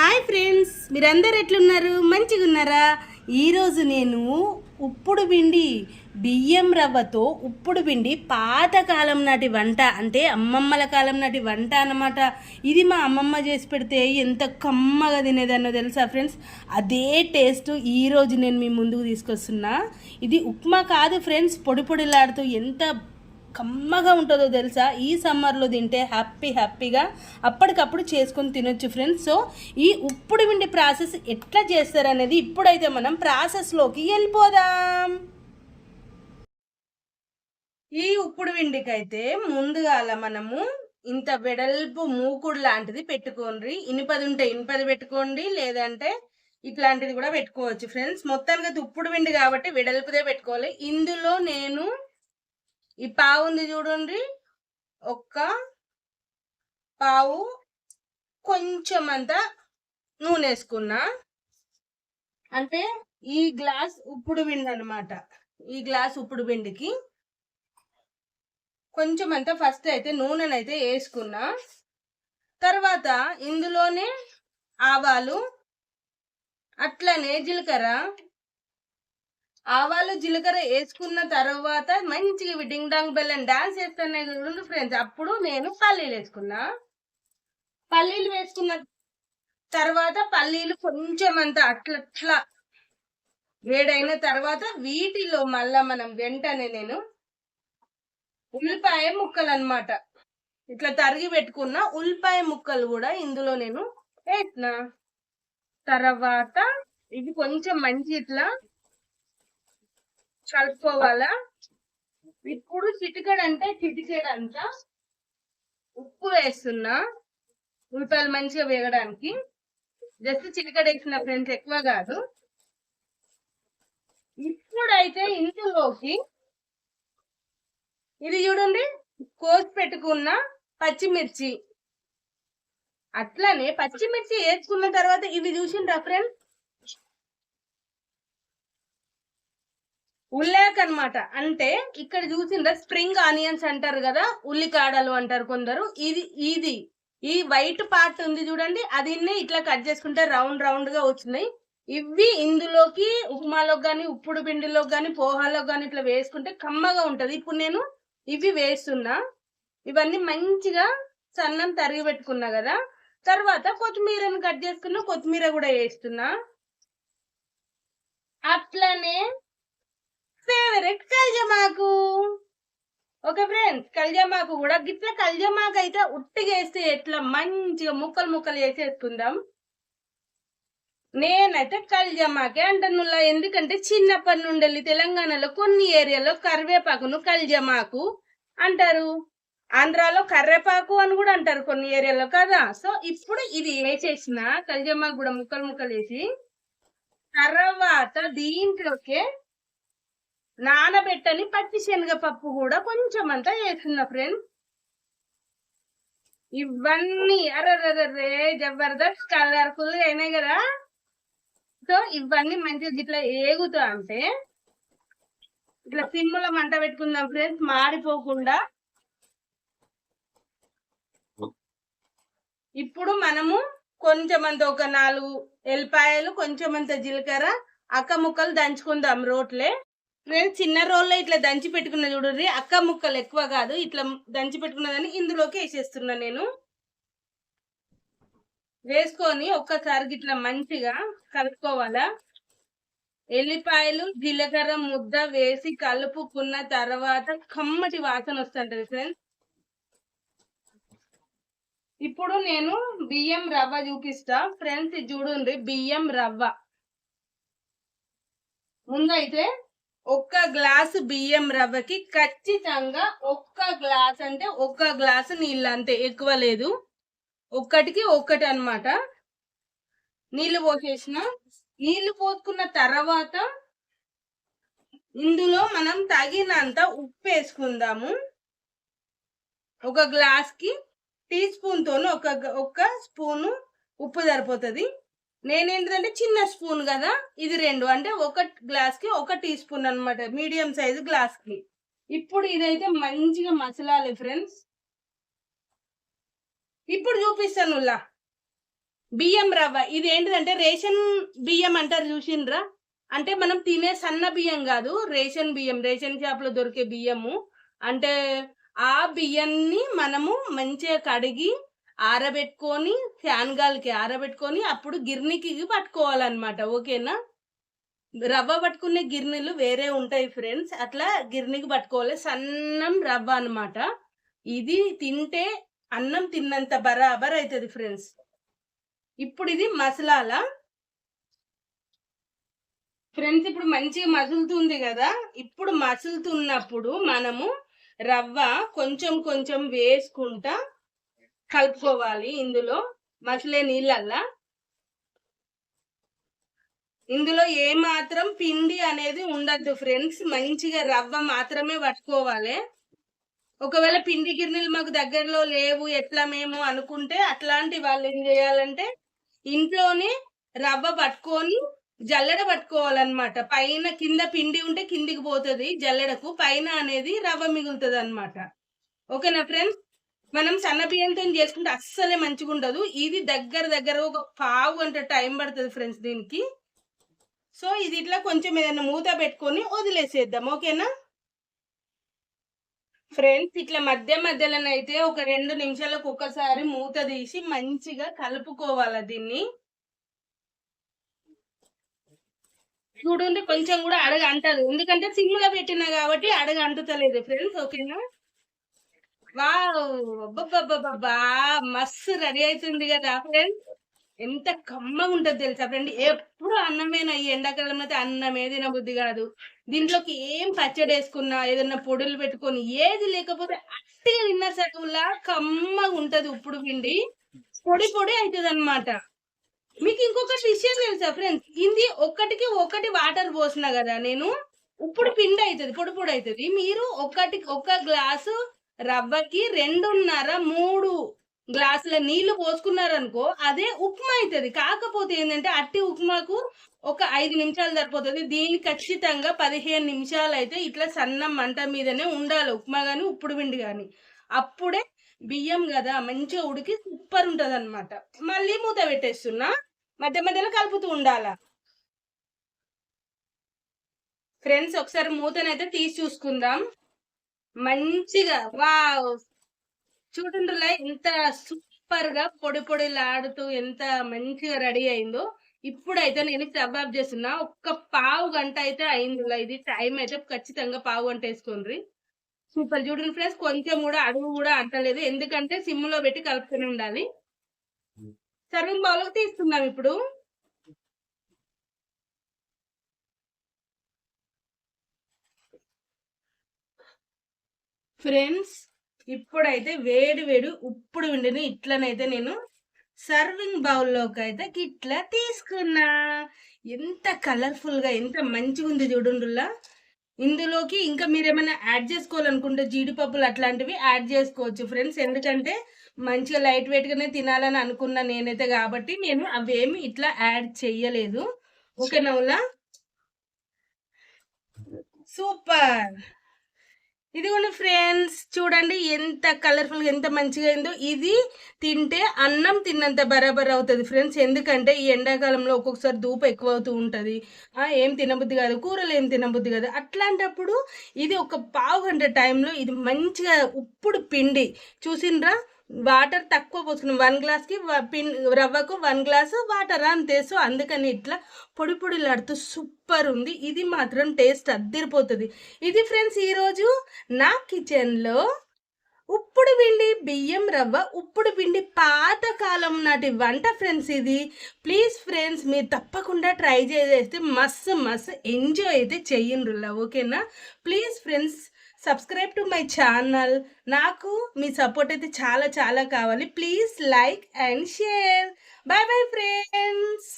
Hi friends మీరందరు ఎట్లున్నారు? మంచిగా ఉన్నారా ఈరోజు నేను ఉప్పుడు పిండి బియ్యం రవ్వతో ఉప్పుడు పిండి పాతకాలం నాటి వంట అంటే అమ్మమ్మల కాలం నాటి వంట అనమాట ఇది మా అమ్మమ్మ చేసి పెడితే ఎంత కమ్మగా తినేదన్నో తెలుసా ఫ్రెండ్స్? అదే టేస్ట్ ఈరోజు నేను మీ ముందుకు తీసుకొస్తున్నా. ఇది ఉప్మా కాదు ఫ్రెండ్స్ పొడి పొడిలాడుతూ ఎంత కమ్మగా ఉంటుందో తెలుసా? ఈ సమ్మర్లో తింటే హ్యాపీ హ్యాపీగా అప్పటికప్పుడు చేసుకొని తినొచ్చు ఫ్రెండ్స్. సో ఈ ఉప్పుడు పిండి ప్రాసెస్ ఎట్లా చేస్తారనేది ఇప్పుడైతే మనం ప్రాసెస్లోకి వెళ్ళిపోదాం. ఈ ఉప్పుడు విండికైతే ముందుగాల మనము ఇంత వెడల్పు మూకుడు లాంటిది పెట్టుకోండి. ఇనుపది ఉంటే ఇనుపది పెట్టుకోండి లేదంటే ఇట్లాంటిది కూడా పెట్టుకోవచ్చు ఫ్రెండ్స్. మొత్తానికి అయితే ఉప్పుడు పిండి కాబట్టి వెడల్పుదే పెట్టుకోవాలి. ఇందులో నేను ఈ పావు ఉంది చూడండి. ఒక్క పావు కొంచెం అంత నూనె వేసుకున్నా. అంటే ఈ గ్లాస్ ఉప్పుడు పిండి అనమాట ఈ గ్లాస్ ఉప్పుడు పిండికి కొంచెం అంత ఫస్ట్ అయితే నూనెనైతే వేసుకున్నా. తర్వాత ఇందులోనే ఆవాలు అట్లనే జీలకర్ర ఆవాలు జీలకర్ర వేసుకున్న తర్వాత మంచిగా డింగ్ డాంగ్ బెల్లం డాన్స్ చేస్తున్నాయి చూడండి ఫ్రెండ్స్ అప్పుడు నేను పల్లీలు వేసుకున్నా. పల్లీలు వేసుకున్న తర్వాత పల్లీలు కొంచెం అంత అట్లా అట్లా వేడైన తర్వాత వీటిలో మళ్ళా మనం వెంటనే నేను ఉల్లిపాయ ముక్కలు అన్నమాట. ఇట్లా తరిగి పెట్టుకున్న ఉల్లిపాయ ముక్కలు కూడా ఇందులో నేను వేసిన. తర్వాత ఇది కొంచెం మంచి ఇట్లా కలుపుకోవాలా? ఇప్పుడు చిటికెడు అంటే చిటికెడు అంతా ఉప్పు వేస్తున్నా. ఉల్లిపాయలు మంచిగా వేగడానికి. జస్ట్ చిటికెడ వేసిన ఫ్రెండ్స్ ఎక్కువ కాదు. ఇప్పుడైతే ఇందులోకి ఇది చూడండి కోసి పెట్టుకున్న పచ్చిమిర్చి. అట్లనే పచ్చిమిర్చి వేసుకున్న తర్వాత ఇవి చూసిండ్రా ఫ్రెండ్స్? ఉల్లాక్ అన్నమాట అంటే ఇక్కడ చూసిందా స్ప్రింగ్ ఆనియన్స్ అంటారు కదా ఉల్లికాడలు అంటారు కొందరు. ఇది ఇది ఈ వైట్ పార్ట్ ఉంది చూడండి అది ఇట్లా కట్ చేసుకుంటే రౌండ్ రౌండ్గా వచ్చినాయి. ఇవి ఇందులోకి ఉప్మాలోకి కానీ ఉప్పుడు పిండిలోకి కానీ పోహాలోకి కానీ ఇట్లా వేసుకుంటే కమ్మగా ఉంటది. ఇప్పుడు నేను ఇవి వేస్తున్నా. ఇవన్నీ మంచిగా సన్నం తరిగి పెట్టుకున్నా కదా. తర్వాత కొత్తిమీరని కట్ చేసుకున్నా కొత్తిమీర కూడా వేస్తున్నా. అట్లనే ఫేవరెట్ కల్జమాకు ఓకే ఫ్రెండ్స్ కల్జమాకు కూడా గిట్ల కల్జమాకు అయితే ఉట్టిగా వేస్తే ఎట్లా మంచిగా ముక్కలు ముక్కలు వేసేసుకుందాం నేనైతే కల్జమాకే అంటున్నా ఎందుకంటే చిన్నప్పటి నుండి తెలంగాణలో కొన్ని ఏరియాలో కరివేపాకును కల్జమాకు అంటారు. ఆంధ్రాలో కర్రేపాకు అని కూడా అంటారు కొన్ని ఏరియాలో కదా. సో ఇప్పుడు ఇది వేసేసిన కల్జమాకు కూడా ముక్కలు ముక్కలు వేసి తర్వాత దీంట్లోకే నానబెట్టని పచ్చి శనగపప్పు కూడా కొంచెం అంతా వేస్తున్నా ఫ్రెండ్ ఇవన్నీ అరే జబర్దస్త్ కలర్ఫుల్ అయినాయి కదా. సో ఇవన్నీ మంచిగా ఇట్లా ఏగుతా అంటే ఇట్లా సిమ్ముల మంట పెట్టుకుందాం ఫ్రెండ్స్ మాడిపోకుండా. ఇప్పుడు మనము కొంచెం ఒక నాలుగు ఎల్లిపాయలు కొంచెం అంత జీలకర్ర అక్క ముక్కలు దంచుకుందాం రోట్లే. నేను చిన్న రోల్లో ఇట్లా దంచి పెట్టుకున్న చూడండి అక్క ముక్కలు ఎక్కువ కాదు. ఇట్లా దంచి పెట్టుకున్నదాన్ని ఇందులోకి వేసేస్తున్నా నేను. వేసుకొని ఒక్కసారి ఇట్లా మంచిగా కలుపుకోవాలా? ఎల్లిపాయలు జీలకర్ర ముద్ద వేసి కలుపుకున్న తర్వాత కమ్మటి వాసన వస్తుంటది ఫ్రెండ్స్ ఇప్పుడు నేను బియ్యం రవ్వ చూపిస్తా. ఫ్రెండ్స్ చూడండి బియ్యం రవ్వ. ముందైతే ఒక్క గ్లాసు బియ్యం రవ్వకి ఖచ్చితంగా ఒక్క గ్లాస్ అంటే ఒక్క గ్లాసు నీళ్ళు అంతే ఎక్కువ లేదు. ఒక్కటికి ఒక్కటి అన్నమాట. నీళ్ళు పోసేసిన నీళ్ళు పోసుకున్న తర్వాత ఇందులో మనం తగినంత ఉప్పు వేసుకుందాము. ఒక గ్లాస్కి టీ స్పూన్ ఒక ఒక స్పూను ఉప్పు సరిపోతుంది. నేనేంటంటే చిన్న స్పూన్ కదా ఇది రెండు. అంటే ఒక గ్లాస్కి ఒక టీ స్పూన్ అనమాట మీడియం సైజు గ్లాస్కి. ఇప్పుడు ఇదైతే మంచిగా మసలాలి ఫ్రెండ్స్. ఇప్పుడు చూపిస్తాను ఉల్లా బియ్యం రవ్వ. ఇది ఏంటిదంటే రేషన్ బియ్యం అంటారు చూసిండ్రా అంటే మనం తినే సన్న బియ్యం కాదు రేషన్ బియ్యం రేషన్ షాప్లో దొరికే బియ్యము. అంటే ఆ బియ్యాన్ని మనము మంచిగా కడిగి ఆరబెట్టుకొని ఫ్యాన్ గాలికి ఆరబెట్టుకొని అప్పుడు గిర్నికి పట్టుకోవాలన్నమాట ఓకేనా? రవ్వ పట్టుకునే గిర్నీలు వేరే ఉంటాయి ఫ్రెండ్స్ అట్లా గిర్నికి పట్టుకోవాలి సన్నం రవ్వ అనమాట ఇది తింటే అన్నం తిన్నంత బరాబర్ అవుతుంది ఫ్రెండ్స్. ఇప్పుడు ఇది మసలాల. ఫ్రెండ్స్ ఇప్పుడు మంచిగా మసులుతుంది కదా? ఇప్పుడు మసులుతున్నప్పుడు మనము రవ్వ కొంచెం కొంచెం వేసుకుంటా కలుపుకోవాలి ఇందులో మసలే నీళ్ళల్లా. ఇందులో ఏ మాత్రం పిండి అనేది ఉండద్దు ఫ్రెండ్స్ మంచిగా రవ్వ మాత్రమే పట్టుకోవాలి. ఒకవేళ పిండి గిర్నీలు మాకు దగ్గరలో లేవు ఎట్లా మేము అనుకుంటే అట్లాంటి వాళ్ళు ఏం చేయాలంటే ఇంట్లోనే రవ్వ పట్టుకొని జల్లెడ పట్టుకోవాలన్నమాట. పైన కింద పిండి ఉంటే కిందికి పోతుంది జల్లెడకు పైన అనేది రవ్వ మిగులుతుంది అనమాట ఓకేనా ఫ్రెండ్స్? మనం సన్న బియ్యంతో చేసుకుంటే అస్సలే మంచిగా ఉండదు ఇది దగ్గర దగ్గర ఒక పావు గంట టైం పడుతుంది ఫ్రెండ్స్ దీనికి. సో ఇది ఇట్లా కొంచెం ఏదైనా మూత పెట్టుకొని వదిలేసేద్దాం. ఓకేనా? ఫ్రెండ్స్ ఇట్లా మధ్య మధ్యలోనైతే ఒక రెండు నిమిషాలకు ఒకసారి మూత తీసి మంచిగా కలుపుకోవాలి దీన్ని. చూడండి కొంచెం కూడా అడగ అంటదు. ఎందుకంటే సిమ్లో పెట్టినా కాబట్టి అడగ అంటుతలేదు ఫ్రెండ్స్. ఓకేనా? వా మస్తు రెడీ అవుతుంది కదా ఫ్రెండ్స్ ఎంత కమ్మగా ఉంటుంది తెలుసా ఫ్రెండ్ ఎప్పుడు అన్నమేనా ఈ ఎండాకాలంలో అయితే అన్నమే తినబుద్ధి కాదు. దీంట్లోకి ఏం పచ్చడి వేసుకున్నా ఏదన్నా పొడులు పెట్టుకొని ఏది లేకపోతే అట్టిగా తిన్న సగంలా కమ్మగా ఉంటది ఉప్పుడు పిండి. పొడి పొడి అవుతుంది అనమాట మీకు ఇంకొక విషయం తెలుసా ఫ్రెండ్స్ ఇది ఒకటికి ఒకటి వాటర్ పోసిన కదా నేను. ఇప్పుడు పిండి అవుతుంది పొడి పొడి అవుతుంది మీరు ఒకటి ఒక గ్లాసు రవ్వకి రెండున్నర మూడు గ్లాసుల నీళ్ళు పోసుకున్నారనుకో అదే ఉప్మా అవుతుంది కాకపోతే ఏంటంటే అట్టి ఉప్మాకు ఒక ఐదు నిమిషాలు సరిపోతుంది. దీనికి ఖచ్చితంగా పదిహేను నిమిషాలు అయితే ఇట్లా సన్న మంట మీదనే ఉండాలి. ఉప్మా కానీ ఉప్పుడు పిండి కానీ అప్పుడే బియ్యం కదా మంచిగా ఉడికి సూపర్ ఉంటుంది అనమాట మళ్ళీ మూత పెట్టేస్తున్నా. మధ్య మధ్యలో కలుపుతూ ఉండాలా? ఫ్రెండ్స్ ఒకసారి మూతనైతే తీసి చూసుకుందాం. మంచిగా వా చూడండిలే ఎంత సూపర్గా పొడి పొడిలాడుతూ ఎంత మంచిగా రెడీ అయిందో. ఇప్పుడైతే నేను కబాబ్ చేస్తున్నా. ఒక్క పావు గంట అయితే అయింది ఇది టైం అయితే ఖచ్చితంగా పావు గంట వేసుకోండి సూపర్ చూడండి ఫ్రెండ్స్ కొంచెం కూడా అడుగు కూడా అంటలేదు. ఎందుకంటే సిమ్లో పెట్టి కలుపుతూనే ఉండాలి. సర్వింగ్ బౌల్ తీసుకుందాం ఇప్పుడు. ఫ్రెండ్స్ ఇప్పుడైతే వేడి వేడి ఉప్పుడు విండిని ఇట్లనైతే నేను సర్వింగ్ బౌల్లోకి అయితే ఇట్లా తీసుకున్నా. ఎంత కలర్ఫుల్గా ఎంత మంచిగా ఉంది చూడుండ్రులా ఇందులోకి ఇంకా మీరు ఏమైనా యాడ్ చేసుకోవాలనుకుంటే జీడిపప్పులు అట్లాంటివి యాడ్ చేసుకోవచ్చు ఫ్రెండ్స్. ఎందుకంటే మంచిగా లైట్ వెయిట్గానే తినాలని అనుకున్నా నేనైతే కాబట్టి నేను అవేమి ఇట్లా యాడ్ చెయ్యలేదు. ఓకేనా సూపర్! ఇదిగోండి ఫ్రెండ్స్ చూడండి ఎంత కలర్ఫుల్గా ఎంత మంచిగా అయిందో. ఇది తింటే అన్నం తిన్నంత బరాబర్ అవుతుంది ఫ్రెండ్స్. ఎందుకంటే ఈ ఎండాకాలంలో ఒక్కొక్కసారి ధూప ఎక్కువ అవుతూ ఉంటుంది ఏం తినబుద్ధి కాదు కూరలు ఏం తినబుద్ధి కాదు. అట్లాంటప్పుడు ఇది ఒక పావు గంట టైంలో ఇది మంచిగా ఉప్పుడు పిండి. చూసిండ్రా వాటర్ తక్కువ పోసుకున్నాం. వన్ గ్లాస్కి పిన్ రవ్వకు వన్ గ్లాసు వాటర్ అంతే. సో అందుకని ఇట్లా పొడి పొడిలాడుతూ సూపర్ ఉంది ఇది మాత్రం టేస్ట్ అద్దరిపోతుంది. ఇది ఫ్రెండ్స్ ఈరోజు నా కిచెన్లో ఉప్పుడు పిండి బియ్యం రవ్వ ఉప్పుడు పిండి పాతకాలం నాటి వంట ఫ్రెండ్స్ ఇది. ప్లీజ్ ఫ్రెండ్స్ మీరు తప్పకుండా ట్రై చేసేస్తే మస్తు మస్తు ఎంజాయ్ అయితే చెయ్యండి ఓకేనా? Please friends subscribe to my channel నాకు మీ సపోర్ట్ అయితే చాలా చాలా కావాలి. Please like and share bye bye friends